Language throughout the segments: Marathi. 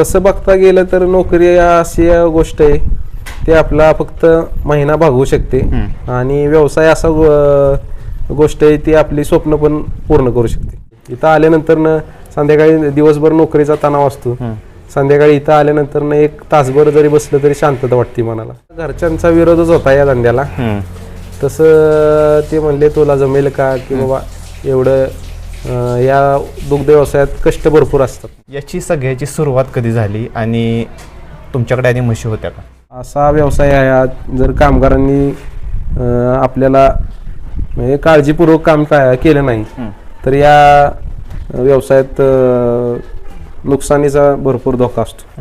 तसं बघता गेलं तर नोकरी अशी गोष्ट आहे. ते आपला फक्त महिना भागवू शकते. आणि व्यवसाय असा गोष्ट आहे ती आपली स्वप्न पण पूर्ण करू शकते. इथं आल्यानंतर न संध्याकाळी दिवसभर नोकरीचा तणाव असतो. संध्याकाळी इथं आल्यानंतर न एक तासभर जरी बसलं तरी शांतता वाटते मनाला. घरच्यांचा विरोधच होता या धंद्याला. तसं ते म्हणले तुला जमेल का? की बाबा एवढं अं, या दुग्ध व्यवसायात कष्ट भरपूर असतात. याची सगळ्याची सुरुवात कधी झाली आणि तुमच्याकडे आधी म्हशी होत्या का? असा व्यवसाय आहे. हा. जर कामगारांनी अं, आपल्याला म्हणजे काळजीपूर्वक काम का- केलं नाही तर या व्यवसायात अं, नुकसानीचा भरपूर धोका असतो.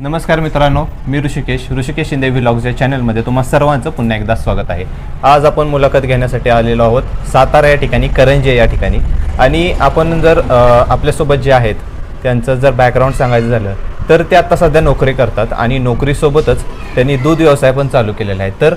नमस्कार मित्रांनो मी ऋषिकेश ऋषिकेश शिंदे व्हिलॉग्स या चॅनलमध्ये तुम्हा सर्वांचं पुन्हा एकदा स्वागत आहे. आज आपण मुलाखत घेण्यासाठी आलेलो आहोत सातारा या ठिकाणी करंजे या ठिकाणी. आणि आपण जर आपल्यासोबत जे आहेत त्यांचं जर बॅकग्राऊंड सांगायचं झालं तर ते आत्ता सध्या नोकरी करतात आणि नोकरीसोबतच त्यांनी दूध व्यवसाय पण चालू केलेला आहे. तर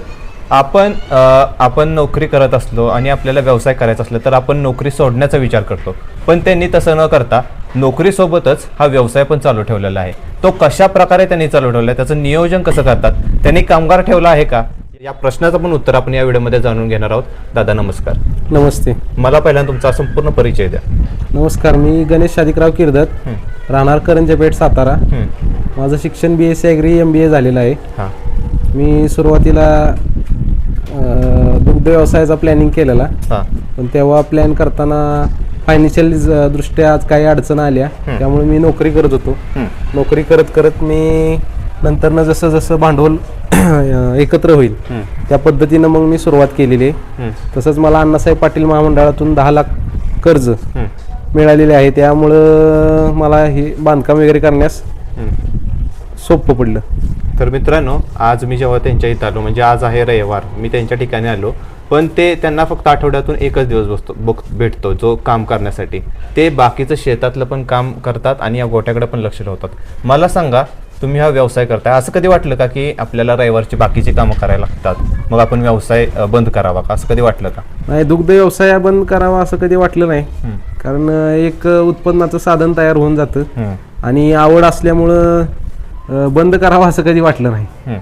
आपण आपण नोकरी करत असलो आणि आपल्याला व्यवसाय करायचा असलं तर आपण नोकरी सोडण्याचा विचार करतो. पण त्यांनी तसं न करता नोकरीसोबतच हा व्यवसाय पण चालू ठेवलेला आहे. तो कशा प्रकारे त्यांनी चालू ठेवला आहे त्याचं नियोजन कसं करतात त्यांनी कामगार ठेवला आहे का? या प्रश्नाचं पण उत्तर आपण या व्हिडिओमध्ये जाणून घेणार आहोत. दादा नमस्कार. नमस्ते. मला पहिल्यांदा तुमचा संपूर्ण परिचय द्या. नमस्कार मी गणेश शादिकराव किर्दत राहणार करंजपेठ सातारा. हं. माझं शिक्षण B S C agri M B A झालेलं आहे. हां. मी सुरुवातीला अं, दुग्ध व्यवसायाचा प्लॅनिंग केलेला. हां. पण तेव्हा प्लॅन करताना फायनान्शियल दृष्ट्या आज काही अडचण आल्या त्यामुळे मी नोकरी करत होतो. नोकरी करत करत मी नंतरनं जसं जसं भांडवल एकत्र होईल. त्या पद्धतीनं मग मी सुरुवात केलेली आहे. तसंच मला अण्णासाहेब पाटील महामंडळातून दहा लाख कर्ज. मिळालेले आहे त्यामुळं मला हे बांधकाम वगैरे करण्यास. सोपं पडलं तर मित्रांनो आज मी जेव्हा त्यांच्या इथं आलो म्हणजे आज आहे रविवार मी त्यांच्या ठिकाणी आलो पण ते त्यांना फक्त आठवड्यातून एकच दिवस बसतो बघ भेटतो जो काम करण्यासाठी. ते बाकीचं शेतातलं पण काम करतात आणि या गोट्याकडे पण लक्ष ठेवतात. मला सांगा तुम्ही हा व्यवसाय करताय. असं कधी वाटलं का की आपल्याला रविवारची बाकीची कामं करायला लागतात? मग आपण व्यवसाय बंद करावा का? असं कधी वाटलं का? नाही दुग्ध व्यवसाय बंद करावा असं कधी वाटलं नाही. कारण एक उत्पन्नाचं साधन तयार होऊन जातं. आणि आवड असल्यामुळं बंद करावं असं कधी वाटलं नाही.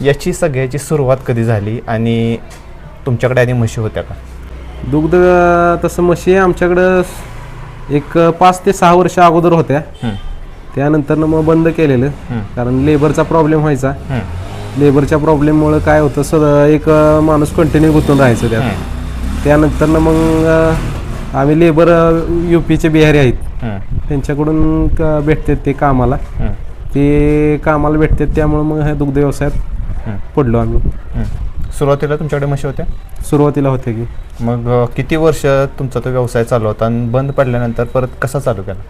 याची सगळ्याची सुरुवात कधी झाली? आणि तुमच्याकडे आधी म्हशी होत्या का दुग्ध तसं म्हशी आमच्याकडं एक पाच ते सहा वर्ष अगोदर होत्या हं. त्यानंतर मग बंद केलेलं. कारण लेबरचा प्रॉब्लेम व्हायचा हं. लेबरच्या प्रॉब्लेममुळे काय होतं सर एक अं, माणूस कंटिन्यू गुंतून राहायचं त्यात. त्यानंतर मग अं, आम्ही लेबर यू पीचे बिहारी आहेत हं. त्यांच्याकडून क- भेटतात ते कामाला हं. ते कामाला भेटतात त्यामुळे मग ह्या दुग्ध व्यवसायात. पडलो आम्ही हं. सुरुवातीला तुमच्याकडे म्हशी होत्या? सुरुवातीला होते की. मग अ, किती वर्ष तुमचा तो व्यवसाय चालू होता आणि बंद पडल्यानंतर परत कसा चालू केला?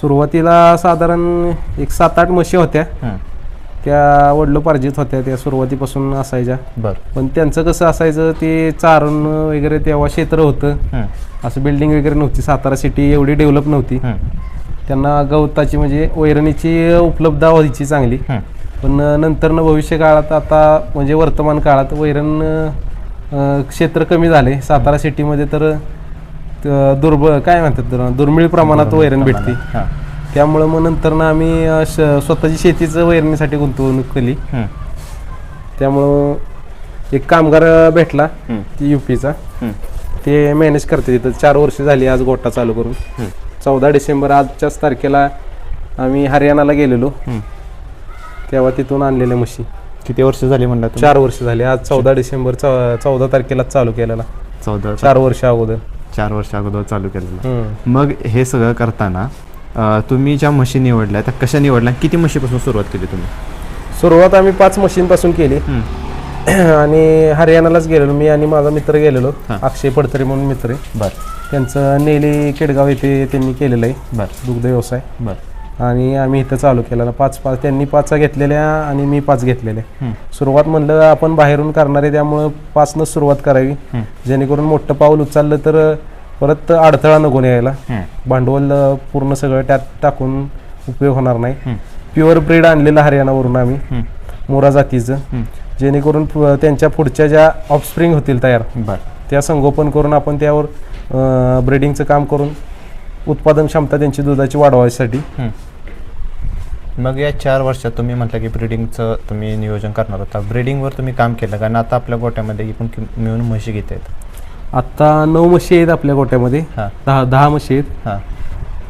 सुरुवातीला साधारण एक सात आठ म्हशी होत्या. हं. त्या वडलोपार्जित होत्या त्या सुरुवातीपासून असायच्या. बरं. पण त्यांचं कसं असायचं ते चारण वगैरे तेव्हा क्षेत्र होतं. हं. असं बिल्डिंग वगैरे नव्हती सातारा सिटी एवढी डेव्हलप नव्हती. हं. त्यांना गवताची म्हणजे वैरणीची उपलब्धता व्हायची चांगली. हं. पण नंतर न भविष्य काळात आता म्हणजे वर्तमान काळात वैरण क्षेत्र कमी झाले सातारा सिटीमध्ये तर दुर्बळ काय म्हणतात दुर्मिळ प्रमाणात वैरण भेटते. त्यामुळं मग नंतर ना आम्ही स्वतःची शेतीचं वैरणीसाठी गुंतवणूक केली. त्यामुळं एक कामगार भेटला. यू पीचा हं. ते मॅनेज करते तिथं चार वर्ष झाली आज गोटा चालू करून. चौदा डिसेंबर आजच्याच तारखेला आम्ही हरियाणाला गेलेलो. तेव्हा तिथून आणलेल्या म्हशी. किती वर्ष झाली म्हणला तुम्ही? चार वर्ष झाली. आज चौदा डिसेंबर चौ- चौदा तारखेला चालू केलेला. चौदा चार वर्ष अगोदर. चार वर्ष अगोदर चालू केलेला. हम्म. मग हे सगळं करताना अ, तुम्ही ज्या म्हशी निवडल्या त्या कशा निवडल्या किती म्हशीपासून सुरुवात केली तुम्ही? सुरुवात आम्ही पाच मशीनपासून केली. आणि हरियाणालाच गेलेलो. मी आणि माझा मित्र गेलेलो. हा. अक्षय पडतरे म्हणून मित्र आहे. बरं. त्यांचं नेली केडगाव येथे त्यांनी केलेलं आहे. बरं. दुग्ध व्यवसाय. बरं. आणि आम्ही इथं चालू केलेला पाच पाच त्यांनी पाच घेतलेल्या आणि मी पाच घेतलेल्या. सुरुवात म्हणलं आपण बाहेरून करणार त्यामुळं पाचनंच सुरुवात करावी. जेणेकरून मोठं पाऊल उचललं तर परत अडथळा नको यायला. भांडवल पूर्ण सगळं त्यात टाकून उपयोग होणार नाही. प्युअर ब्रीड आणलेलं हरियाणावरून आम्ही. मोरा जातीचं. जेणेकरून त्यांच्या पुढच्या ज्या ऑफस्प्रिंग होतील तयार त्या संगोपन करून आपण त्यावर ब्रीडिंगचं काम करून उत्पादन क्षमता त्यांची दुधाची वाढवायसाठी. मग या चार वर्षात तुम्ही म्हटलं की ब्रिडिंगचं तुम्ही नियोजन करणार होता. ब्रिडिंगवर तुम्ही काम केलं कारण आता आपल्या गोट्यामध्ये एकूण कि- मिळून म्हशी घेत आहेत. आत्ता नऊ म्हशी आहेत आपल्या गोट्यामध्ये. हां. दहा दहा म्हशी आहेत. हां.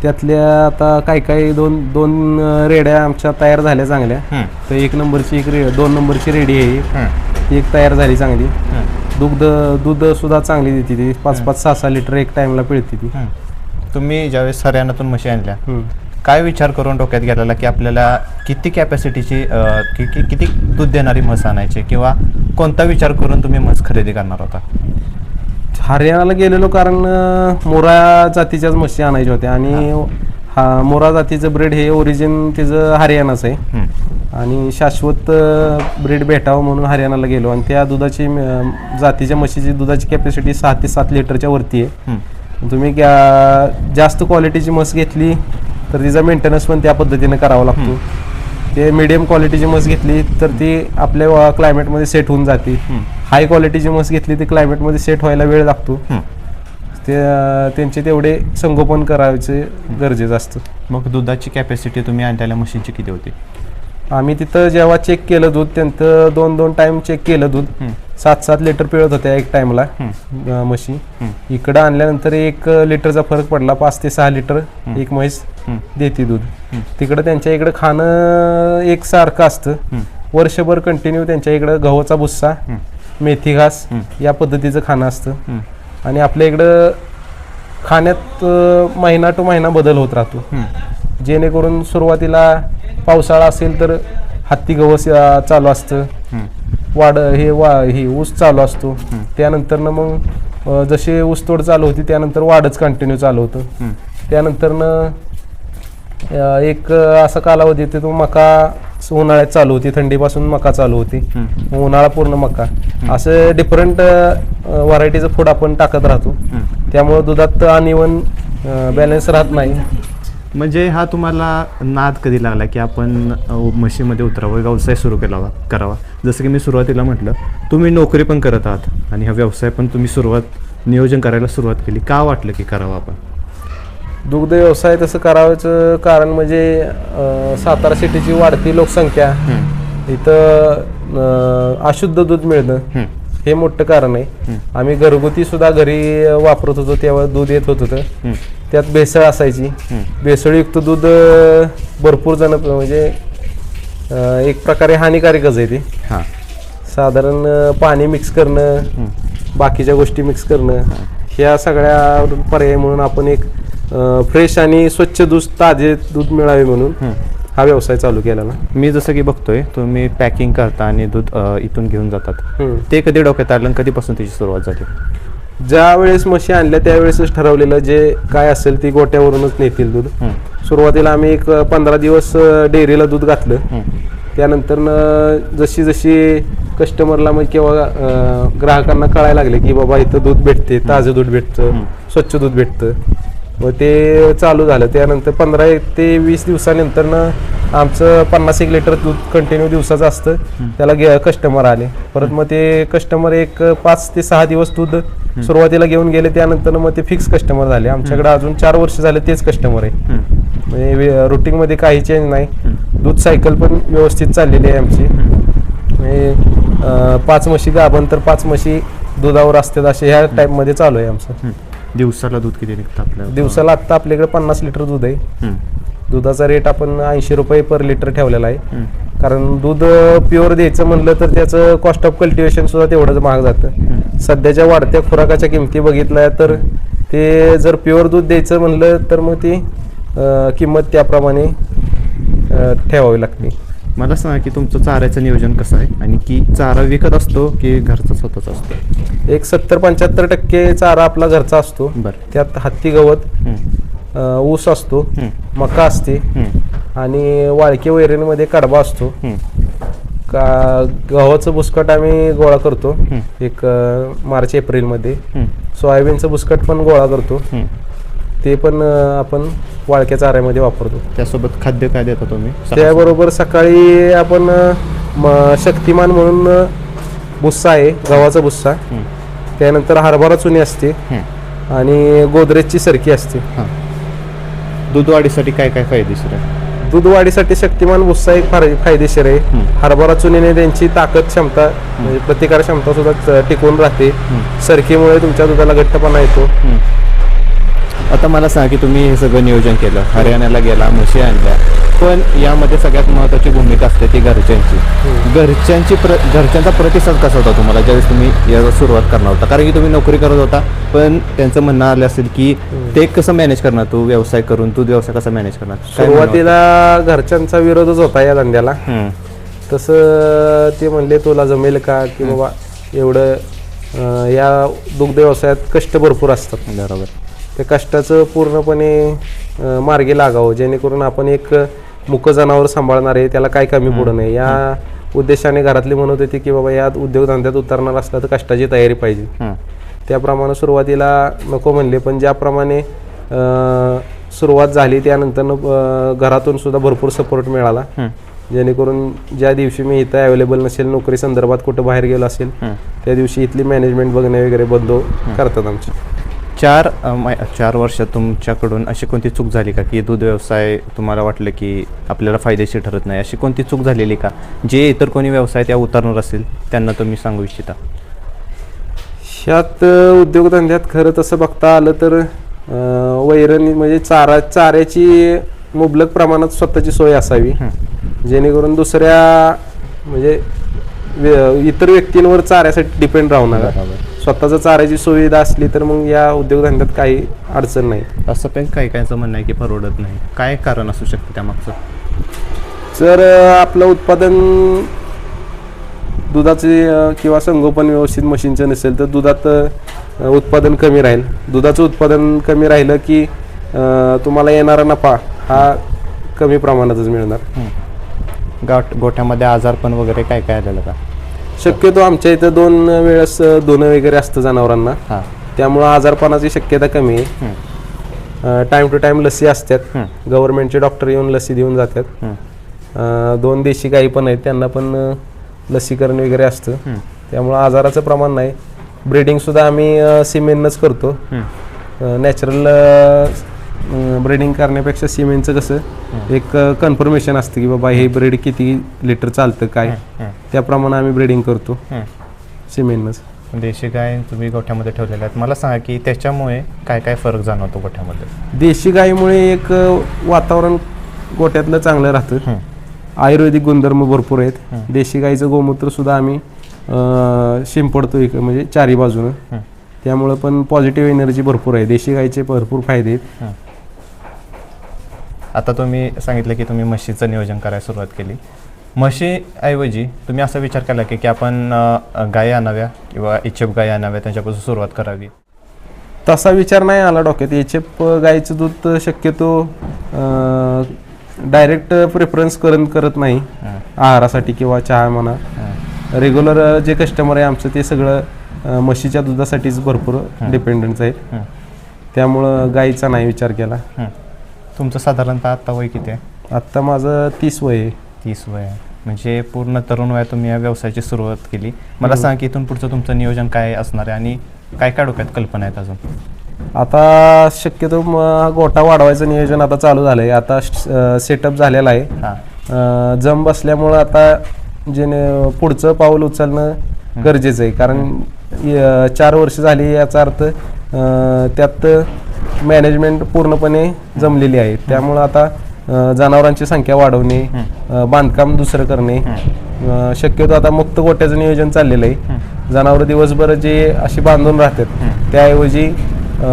त्यातल्या आता काही काही दोन दोन अं, रेड्या आमच्या तयार झाल्या चांगल्या. हम्म, तर एक नंबरची एक रे दोन नंबरची रेडी आहे. हम्म, ती एक तयार झाली चांगली. हम्म, दुग्ध दूध सुद्धा चांगली देते ती. पाच पाच सहा सहा लिटर एक टाइमला पिळते ती. हम्म. तुम्ही ज्यावेळेस हरियाणातून म्हशी आणल्या. काय विचार करून डोक्यात गेलेला की आपल्याला किती कॅपॅसिटीची कि, कि, किती दूध देणारी म्हस आणायची किंवा कोणता विचार करून तुम्ही म्हस खरेदी करणार होता? हरियाणाला गेलेलो कारण मोरा जातीच्याच म्हशी आणायच्या होत्या आणि हा. मोरा जातीचं ब्रीड हे ओरिजिन तिचं हरियाणाचं आहे. आणि शाश्वत ब्रीड भेटावं म्हणून हरियाणाला गेलो आणि त्या दुधाची जातीच्या म्हशीची दुधाची कॅपॅसिटी सहा ते सात लिटरच्या वरती आहे. तुम्ही जास्त क्वालिटीची म्हस घेतली तर तिचा मेंटेनन्स पण त्या पद्धतीने करावा लागतो. ते मिडियम क्वालिटीची म्हस घेतली तर ती आपल्या क्लायमेटमध्ये सेट होऊन जाते. हाय क्वालिटीची म्हस घेतली ती क्लायमेटमध्ये सेट व्हायला वेळ लागतो. ते त्यांचे तेवढे संगोपन करायचे गरजेचं असतं. मग दुधाची कॅपॅसिटी तुम्ही आणलेल्या म्हशींची किती होती? आम्ही तिथं जेव्हा चेक केलं दूध त्यांचं दोन दोन टाइम चेक केलं दूध. सात सात लिटर पिळत होत्या एक टाइमला म्हशी. इकडं आणल्यानंतर एक लिटरचा फरक पडला पाच ते सहा लिटर. एक म्हैस देते दूध. तिकडं त्यांच्या इकडं खाणं एक सारखं असतं. वर्षभर कंटिन्यू त्यांच्या इकडं गव्हाचा भुस्सा मेथी घास. या पद्धतीचं खाणं असतं. आणि आपल्या इकडं खाण्यात महिना टू महिना बदल होत राहतो. जेणेकरून सुरुवातीला पावसाळा असेल तर हत्ती गवस चालू असतं. वाढ हे वा हे ऊस चालू असतो. त्यानंतर ना मग जसे ऊस तोड चालू होती त्यानंतर वाढच कंटिन्यू चालू होतं. हम्म, त्यानंतर एक असा कालावधी तो मका उन्हाळ्यात चालू होती थंडीपासून मका चालू होती. उन्हाळा पूर्ण मका. असं डिफरंट व्हरायटीचं फूड आपण टाकत राहतो. त्यामुळं दुधात अनइवन बॅलन्स राहत नाही. म्हणजे हा तुम्हाला नाद कधी लागला की आपण म्हशीमध्ये उतरावं व्यवसाय सुरू केला करावा? जसं की मी सुरुवातीला म्हटलं तुम्ही नोकरी पण करत आहात आणि हा व्यवसाय पण तुम्ही सुरुवात नियोजन करायला सुरुवात केली. का वाटलं की करावं आपण? दुग्ध व्यवसाय तसं करावयाचं कारण म्हणजे सातारा सिटीची वाढती लोकसंख्या इथं अशुद्ध दूध मिळणं हे मोठं कारण आहे. आम्ही घरगुती सुद्धा घरी वापरत होतो तेव्हा दूध येत होत होतं. त्यात भेसळ असायची. भेसळयुक्त दूध अं, भरपूर जण म्हणजे अं, एक प्रकारे हानिकारकच आहे ते. हां. साधारण अं, पाणी मिक्स करणं बाकीच्या गोष्टी मिक्स करणं ह्या सगळ्या पर्याय म्हणून आपण एक फ्रेश आणि स्वच्छ दूध ताजे दूध मिळावे म्हणून. हा व्यवसाय चालू केला ना मी जसं की बघतोय तुम्ही पॅकिंग करता आणि दूध अ, इथून घेऊन जातात. हम्म. ते कधी डोक्यात आलं आणि कधीपासून त्याची सुरुवात झाली? ज्या वेळेस म्हशी आणल्या त्यावेळेसच ठरवलेलं जे काय असेल ती गोट्यावरूनच नेतील दूध. सुरुवातीला आम्ही एक पंधरा दिवस डेअरीला दूध घातलं. त्यानंतर जशी जशी कस्टमरला मग किंवा ग्राहकांना कळायला लागले की बाबा इथं दूध भेटते ताजं दूध भेटतं. स्वच्छ दूध भेटतं. मग ते चालू झालं. त्यानंतर पंधरा एक ते वीस दिवसानंतर ना आमचं पन्नास एक लिटर दूध कंटिन्यू दिवसाचं असतं. त्याला कस्टमर आले. परत मग ते कस्टमर एक पाच ते सहा दिवस दूध सुरुवातीला घेऊन गेले त्यानंतर मग ते फिक्स कस्टमर झाले. आमच्याकडे अजून चार वर्ष झाले तेच कस्टमर आहे. म्हणजे रुटीनमध्ये काही चेंज नाही. दूध सायकल पण व्यवस्थित चाललेली आहे आमची. म्हणजे पाच म्हशी गाभण तर पाच म्हशी दुधावर असतात असे ह्या टाईपमध्ये चालू आहे आमचं. दिवसाला दूध किती निघतं आपल्या दिवसाला आत्ता आपल्याकडे पन्नास लिटर दूध आहे. दुधाचा रेट आपण ऐंशी रुपये पर लिटर ठेवलेला आहे. कारण दूध प्युअर द्यायचं म्हणलं तर त्याचं कॉस्ट ऑफ कल्टिवेशन सुद्धा तेवढंच महाग जातं. सध्याच्या वाढत्या खुराकाच्या किमती बघितल्या तर ते जर प्युअर दूध द्यायचं म्हणलं तर मग ती किंमत त्याप्रमाणे ठेवावी लागते. मला सांगा की तुमचं चाऱ्याचं नियोजन कसं आहे? आणि की चारा विकत असतो की घरचा स्वतःचा असतो? एक सत्तर पंच्याहत्तर टक्के चारा आपला घरचा असतो. बरं. त्यात हत्ती गवत अं, ऊस असतो मका असते आणि वाळके वैरणीमध्ये कडबा असतो. का गव्हाचं बुसकट आम्ही गोळा करतो. एक अं, मार्च एप्रिलमध्ये. सोयाबीनचं बुसकट पण गोळा करतो. ते पण अं, आपण वाळक्या चाऱ्यामध्ये वापरतो. त्यासोबत खाद्य काय देता तुम्ही? त्याबरोबर सकाळी आपण अं, म- शक्तिमान म्हणून अं, भुस्सा आहे गव्हाचा भुस्सा त्यानंतर हरभरा चुनी असते. आणि गोदरेजची सरकी असते. हां. दूध वाढीसाठी काय काय फायदेशीर आहे? दूध वाढीसाठी शक्तिमान भुस्सा एक फार फायदेशीर आहे. हरभरा चुनीने त्यांची ताकद क्षमता म्हणजे प्रतिकार क्षमता सुद्धा च- टिकून राहते. सरकीमुळे तुमच्या दुधाला घट्टपणा येतो. आता मला सांगा की तुम्ही हे सगळं नियोजन केलं. हरियाणाला गेला म्हशी आणल्या. पण यामध्ये सगळ्यात महत्त्वाची भूमिका असते ती घरच्यांची. घरच्यांची प्र घरच्यांचा प्रतिसाद कसा होता तुम्हाला? ज्यावेळेस तुम्ही याला सुरुवात करणार होता. कारण की तुम्ही नोकरी करत होता पण त्यांचं म्हणणं आलं असेल की ते कसं मॅनेज करणार? तू व्यवसाय करून तू व्यवसाय कसा मॅनेज करणार? सुरुवातीला घरच्यांचा विरोधच होता या धंद्याला. तसं ते म्हणले तुला जमेल का? की बाबा एवढं या दुग्ध व्यवसायात कष्ट भरपूर असतात. बरोबर. त्या कष्टाचं पूर्णपणे मार्गी लागावं. जेणेकरून आपण एक मुक जनावर सांभाळणार आहे त्याला काय कमी पडू नये. या उद्देशाने घरातली म्हणत होती की बाबा या उद्योगधंद्यात उतरणार असला तर कष्टाची तयारी पाहिजे. त्याप्रमाणे सुरुवातीला नको म्हणले पण ज्याप्रमाणे सुरुवात झाली त्यानंतर घरातून सुद्धा भरपूर सपोर्ट मिळाला. जेणेकरून ज्या दिवशी मी इथं अवेलेबल नसेल नोकरी संदर्भात कुठं बाहेर गेलो असेल. त्या दिवशी इथली मॅनेजमेंट बघणे वगैरे बंद करतात आमचे. चार अ, मै- चार वर्षात तुमच्याकडून अशी कोणती चूक झाली का? की दूध व्यवसाय तुम्हाला वाटलं की आपल्याला फायदेशीर ठरत नाही अशी कोणती चूक झालेली का? जे इतर कोणी व्यवसाय त्या उतरणार असेल त्यांना तुम्ही सांगू इच्छिता. ह्यात उद्योगधंद्यात खरं तसं बघता आलं तर वैरणी म्हणजे चारा चाऱ्याची मुबलक प्रमाणात स्वतःची सोय असावी. जेणेकरून दुसऱ्या म्हणजे इतर व्यक्तींवर चाऱ्यासाठी डिपेंड राहू नका. स्वतःचं चाऱ्याची सुविधा असली तर मग या उद्योगधंद्यात काही अडचण नाही. असं पण काही काहींचं म्हणणं आहे की परवडत नाही. काय कारण असू शकतं त्यामागचं? जर आपलं उत्पादन दुधाचे किंवा संगोपन व्यवस्थित मशीनचं नसेल तर दुधात उत्पादन कमी राहील. दुधाचं उत्पादन कमी राहिलं की तुम्हाला येणारा नफा हा कमी प्रमाणातच मिळणार. गाठ गोठ्यामध्ये आजारपण वगैरे काय काय आलेलं का? शक्यतो आमच्या इथं दोन वेळेस धुणं वगैरे असतं जनावरांना. हां. त्यामुळं आजारपणाची शक्यता कमी आहे. टाईम टू टाईम लसी असतात. गव्हर्नमेंटचे डॉक्टर येऊन लसी देऊन जातात. अ, दोन देशी गाई पण आहेत त्यांना पण अ, लसीकरण वगैरे असतं. त्यामुळं आजाराचं प्रमाण नाही. ब्रीडिंग सुद्धा आम्ही अ, सिमेनच करतो. नॅचरल ब्रीडिंग करण्यापेक्षा सिमेनचं कसं एक कन्फर्मेशन असतं की बाबा हे ब्रीड किती लिटर चालतं काय? त्याप्रमाणे आम्ही ब्रीडिंग करतो. सिमेनच देशी गाय तुम्ही गोठ्यामध्ये ठेवलेल्या आहेत. मला सांगा की त्याच्यामुळे काय काय फरक जाणवतो गोठ्यामध्ये? देशी गाईमुळे एक वातावरण गोट्यातलं चांगलं राहतं. आयुर्वेदिक गुणधर्म भरपूर आहेत. देशी गाईचं गोमूत्र सुद्धा आम्ही शिंपडतो इकडे म्हणजे चारी बाजूनं. त्यामुळं पण पॉझिटिव्ह एनर्जी भरपूर आहे. देशी गाईचे भरपूर फायदे आहेत. आता तुम्ही सांगितलं की तुम्ही म्हशीचं नियोजन करायला सुरुवात केली. म्हशीऐवजी तुम्ही असा विचार केला की की आपण गाय आणाव्या किंवा इच्छेप गाय आणाव्या त्यांच्यापासून सुरुवात करावी? तसा विचार नाही आला डोक्यात. एचएफ गाईचं दूध शक्यतो डायरेक्ट प्रेफरन्स करत करत नाही. आहारासाठी किंवा चहा म्हणा. रेग्युलर जे कस्टमर आहे आमचं ते सगळं म्हशीच्या दुधासाठीच भरपूर डिपेंडन्स आहे. त्यामुळं गाईचा नाही विचार केला. तुमचं साधारणतः आत्ता वय किती आहे? आत्ता माझं तीस वय आहे. तीस वय आहे. म्हणजे पूर्ण तरुण वयात तुम्ही या व्यवसायाची सुरुवात केली. मला सांगा की इथून पुढचं तुमचं नियोजन काय असणार आहे आणि काय काय डोक्यात कल्पना आहेत अजून? आता शक्यतो म- गोटा वाढवायचं नियोजन आता चालू झालंय. आता सेटअप झालेला आहे. हां. अ, जम बसल्यामुळं आता जे न- पुढचं पाऊल उचलणं गरजेचं आहे. कारण य- चार वर्ष झाली याचा अर्थ अ, त्यात मॅनेजमेंट पूर्णपणे जमलेली आहे. त्यामुळं आता जनावरांची संख्या वाढवणे बांधकाम दुसरं करणे शक्यतो आता मुक्त गोट्याचं नियोजन चाललेलं आहे. जनावरं दिवसभर जे अशी बांधून राहतात त्याऐवजी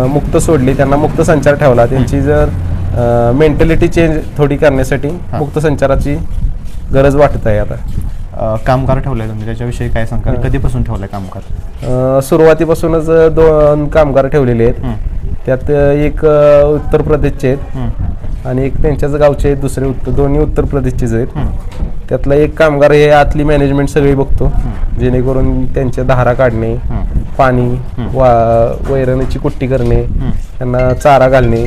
मुक्त सोडली त्यांना मुक्त संचार ठेवला. त्यांची जर मेंटॅलिटी चेंज थोडी करण्यासाठी मुक्त संचाराची गरज वाटत आहे आता. कामगार ठेवलाय तुम्ही त्याच्याविषयी काय सांगाल? कधीपासून ठेवलाय कामगार? सुरुवातीपासूनच दोन कामगार ठेवलेले आहेत. त्यात एक उत्तर प्रदेशचे आहेत. आणि एक त्यांच्याच गावचे आहेत दुसरे उत्तर दोन्ही उत्तर प्रदेशचेच आहेत. त्यातला एक कामगार हे आतली मॅनेजमेंट सगळी बघतो. जेणेकरून त्यांच्या धारा काढणे पाणी वा वैरणीची कुट्टी करणे त्यांना चारा घालणे.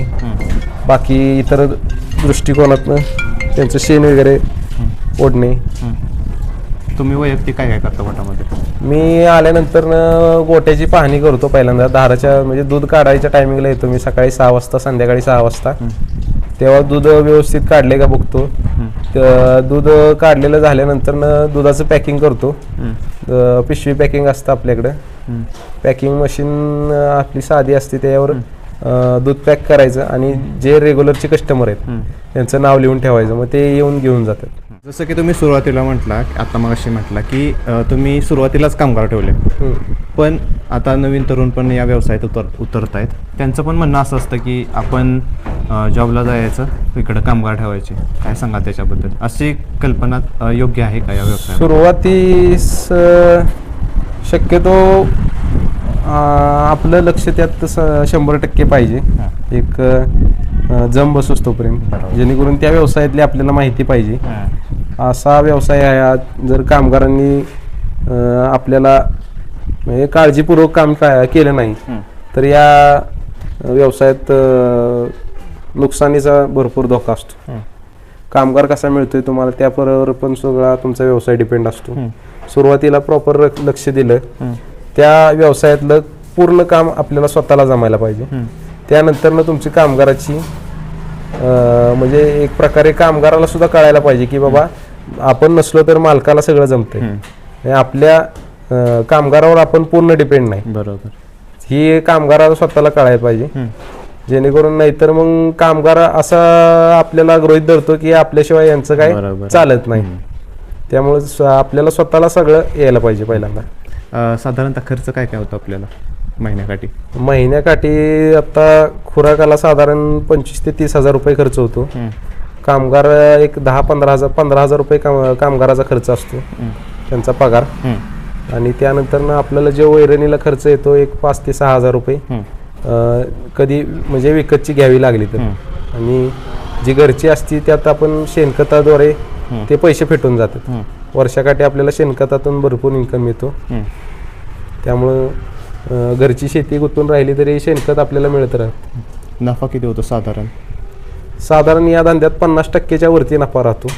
बाकी इतर दृष्टिकोनातनं त्यांचं शेण वगैरे ओढणे. तुम्ही वैयक्तिक काय काय करता गोटामध्ये मी आल्यानंतर न गोट्याची पाहणी करतो पहिल्यांदा. धाराच्या म्हणजे दूध काढायच्या टायमिंगला येतो मी. सकाळी सहा वाजता संध्याकाळी सहा वाजता. तेव्हा दूध व्यवस्थित काढले का बघतो. त- दूध काढलेलं झाल्यानंतर न दुधाचं पॅकिंग करतो. अ, पिशवी पॅकिंग असतं आपल्याकडं. पॅकिंग मशीन आपली साधी असते त्याच्यावर अ, दूध पॅक करायचं आणि जे रेग्युलरचे कस्टमर आहेत त्यांचं नाव लिहून ठेवायचं मग ते येऊन घेऊन जातात. जसं की तुम्ही सुरुवातीला म्हटला आता मग अशी म्हटला की अ, तुम्ही सुरुवातीलाच कामगार ठेवले. पण आता नवीन तरुण पण या व्यवसायात उतर उतरत आहेत त्यांचं पण म्हणणं असं असतं की आपण अ, जॉबला जायचं इकडं कामगार ठेवायचे. काय सांगा त्याच्याबद्दल? अशी कल्पना अ, योग्य आहे का या व्यवसायात सुरुवातीस अ, शक्यतो आपलं लक्ष त्यात शंभर टक्के पाहिजे. एक जम बसूस तोपर्यंत जेणेकरून त्या व्यवसायातली आपल्याला माहिती पाहिजे. असा व्यवसाय आहे हा. जर कामगारांनी आपल्याला म्हणजे काळजीपूर्वक काम केलं नाही तर या व्यवसायात नुकसानीचा भरपूर धोका असतो. कामगार कसा मिळतोय तुम्हाला त्याबरोबर पण सगळा तुमचा व्यवसाय डिपेंड असतो. सुरुवातीला प्रॉपर लक्ष दिलं. त्या व्यवसायातलं पूर्ण काम आपल्याला स्वतःला जमायला पाहिजे. त्यानंतर तुमची कामगाराची म्हणजे एक प्रकारे कामगाराला सुद्धा कळायला पाहिजे की बाबा आपण नसलो तर मालकाला सगळं जमतंय. आपल्या कामगारावर आपण पूर्ण डिपेंड नाही. बरोबर. ही कामगाराला स्वतःला कळायला पाहिजे. जेणेकरून नाहीतर मग कामगार असा आपल्याला गृहित धरतो की आपल्याशिवाय यांचं काय. चालत नाही. त्यामुळे आपल्याला स्वतःला सगळं यायला पाहिजे पहिल्यांदा. अ, साधारणतः खर्च काय काय होतो आपल्याला महिन्याकाठी? महिन्याकाठी आता खुराकाला साधारण पंचवीस ते तीस हजार रुपये खर्च होतो. कामगार एक दहा पंधरा हजार पंधरा हजार रुपये काम कामगाराचा खर्च असतो. त्यांचा पगार. आणि त्यानंतर ना आपल्याला जे वैरणीला खर्च येतो एक पाच ते सहा हजार रुपये. अं, कधी म्हणजे विकतची घ्यावी लागली तर. आणि जी घरची असती त्यात आपण शेणखताद्वारे ते पैसे फेटून जातात. वर्षाकाठी आपल्याला शेणखतातून भरपूर इन्कम मिळतो त्यामुळं घरची शेती गुंतून राहिली तरी शेणखत आपल्याला मिळत राहतं. नफा किती होतो साधारण? साधारण या धंद्यात पन्नास टक्केच्या वरती नफा राहतो.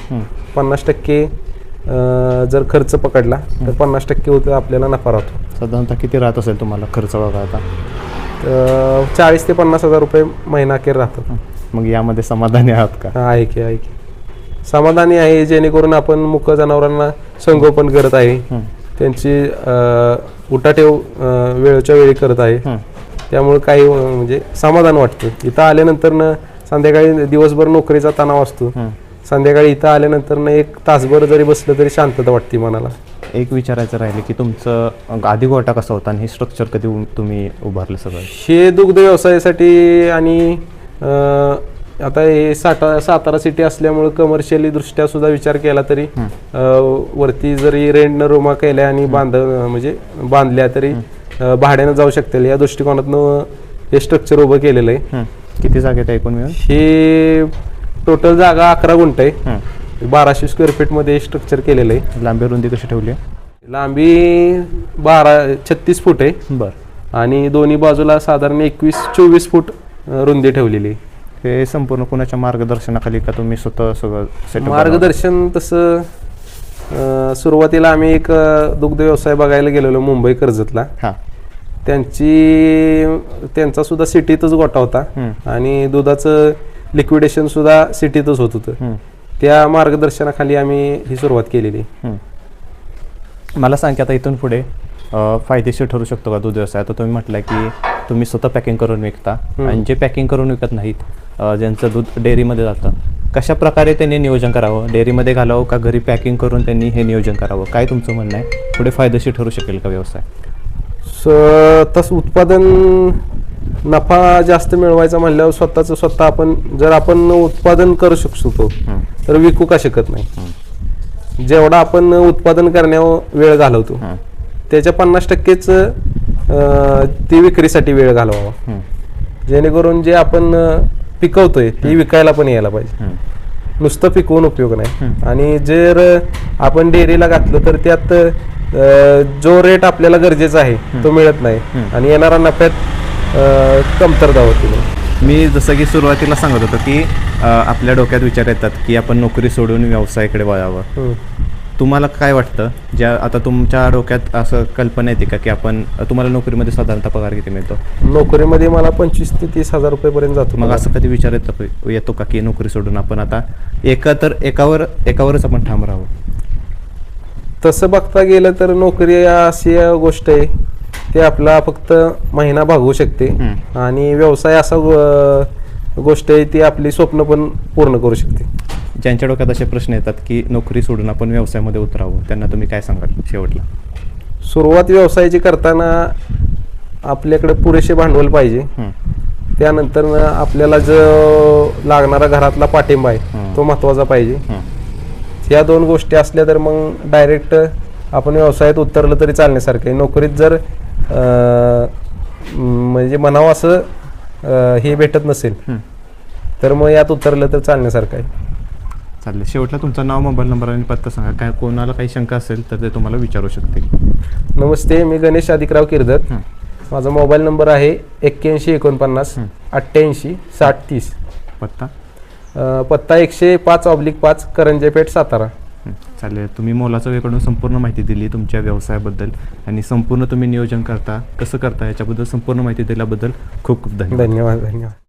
पन्नास टक्के जर खर्च पकडला तर पन्नास टक्के होतं आपल्याला नफा राहतो. साधारणतः किती राहत असेल तुम्हाला खर्च बघा आता? तर चाळीस ते पन्नास हजार रुपये महिना अखेर राहतो मग यामध्ये समाधानी आहात का? आहे की आहे की. समाधानी आहे जेणेकरून आपण मुक जनावरांना संगोपन करत आहे. त्यांची उठाठेव वेळच्या वेळी करत आहे. त्यामुळे काही म्हणजे समाधान वाटतं. इथं आल्यानंतर न संध्याकाळी दिवसभर नोकरीचा तणाव असतो. संध्याकाळी इथं आल्यानंतर न एक तासभर जरी बसलं तरी शांतता वाटते मनाला. एक विचारायचं राहिले की तुमचं आधी गोटा कसा होता आणि हे स्ट्रक्चर कधी तुम्ही उभारलं सगळं? हे दुग्ध व्यवसायासाठी आणि आता हे साता सातारा सिटी असल्यामुळे कमर्शियली दृष्ट्या सुद्धा विचार केला तरी वरती जरी रेंटनं रूमा केल्या आणि बांध म्हणजे बांधल्या तरी भाड्यानं जाऊ शकतील. या दृष्टिकोनातनं हे स्ट्रक्चर उभं केलेलं आहे. किती जागेत एकूण मिळून? हे टोटल जागा अकरा गुंठ आहे. बाराशे स्क्वेअर फीटमध्ये हे स्ट्रक्चर केलेलं आहे. लांबी रुंदी कशी ठेवली आहे? लांबी बारा छत्तीस फूट आहे. बरं. आणि दोन्ही बाजूला साधारण एकवीस चोवीस फूट रुंदी ठेवलेली आहे. हे संपूर्ण कोणाच्या मार्गदर्शनाखाली का तुम्ही स्वतः सगळं मार्गदर्शन तसं अं, सुरुवातीला आम्ही एक अं, दुग्ध व्यवसाय बघायला गेलेलो मुंबई कर्जतला. हां. त्यांची त्यांचा सुद्धा सिटीतच गोठा होता. आणि दुधाचं लिक्विडेशन सुद्धा सिटीतच होत होतं. त्या मार्गदर्शनाखाली आम्ही ही सुरुवात केलेली. मला सांग की आता इथून पुढे अ, फायदेशीर ठरू शकतो का दूध व्यवसाय? आता तुम्ही म्हटलं की तुम्ही स्वतः पॅकिंग करून विकता. आणि जे पॅकिंग करून विकत नाहीत ज्यांचं दूध डेअरीमध्ये जातं कशा प्रकारे त्यांनी नियोजन करावं? डेअरीमध्ये घालावं का घरी पॅकिंग करून त्यांनी हे नियोजन करावं? काय तुमचं म्हणणं आहे? पुढे फायदेशीर ठरू शकेल का व्यवसाय? स- तसं उत्पादन नफा जास्त मिळवायचा म्हणल्यावर स्वतःच स्वतः आपण जर आपण उत्पादन करू शकतो तर विकू का शकत नाही? जेवढा आपण उत्पादन करण्यावर वेळ घालवतो त्याच्या पन्नास टक्केच ती विक्रीसाठी वेळ घालवावा. जेणेकरून जे आपण पिकवतोय ती विकायला पण यायला पाहिजे. नुसतं पिकवून उपयोग नाही. आणि जर आपण डेअरीला घातलं तर त्यात जो रेट आपल्याला गरजेचा आहे तो मिळत नाही. आणि येणारा नफ्यात कमतरता होती मी जसं की सुरुवातीला सांगत होतो की आपल्या डोक्यात विचार येतात की आपण नोकरी सोडून व्यवसायाकडे वळावं. तुम्हाला काय वाटतं? ज्या आता तुमच्या डोक्यात असं कल्पना येते का की आपण तुम्हाला नोकरीमध्ये साधारणतः पगार किती मिळतो? नोकरीमध्ये मला पंचवीस ते तीस हजार रुपयेपर्यंत जातो. मग असं कधी विचार येतो येतो का की नोकरी सोडून आपण आता एका तर एकावर एकावरच आपण ठाम राहावं? तसं बघता गेलं तर नोकरी अशी गोष्ट आहे ते आपला फक्त महिना भागवू शकते. आणि व्यवसाय असा गोष्ट आहे ती आपली स्वप्न पण पूर्ण करू शकते ज्यांच्या डोक्यात असे प्रश्न येतात की नोकरी सोडून आपण व्यवसायामध्ये उतरावं त्यांना तुम्ही काय सांगाल शेवटला सुरुवात व्यवसायाची करताना आपल्याकडे पुरेसे भांडवल पाहिजे. त्यानंतर आपल्याला जो लागणारा घरातला पाठिंबा आहे. तो महत्त्वाचा पाहिजे. या दोन गोष्टी असल्या तर मग डायरेक्ट आपण व्यवसायात उतरलं तरी चालण्यासारखं आहे नोकरीत जर म्हणजे म्हणावं असं हे भेटत नसेल. तर मग यात उतरलं तर चालण्यासारखं आहे चालेल शेवटला तुमचा नाव मोबाईल नंबर आणि पत्ता सांगा काय कोणाला काही शंका असेल तर ते तुम्हाला विचारू शकते नमस्ते मी गणेश अधिकराव किर्दत हं. माझा मोबाईल नंबर आहे एक्क्याऐंशी एकोणपन्नास. अठ्ठ्याऐंशी साठ तीस पत्ता अं, पत्ता एकशे पाच ऑब्लिक पाच करंजेपेठ सातारा. चालेल. तुम्ही मोलाचं वेळकडून संपूर्ण माहिती दिली तुमच्या व्यवसायाबद्दल आणि संपूर्ण तुम्ही नियोजन करता कसं करता याच्याबद्दल संपूर्ण माहिती दिल्याबद्दल खूप खूप धन्यवाद. धन्यवाद धन्यवाद.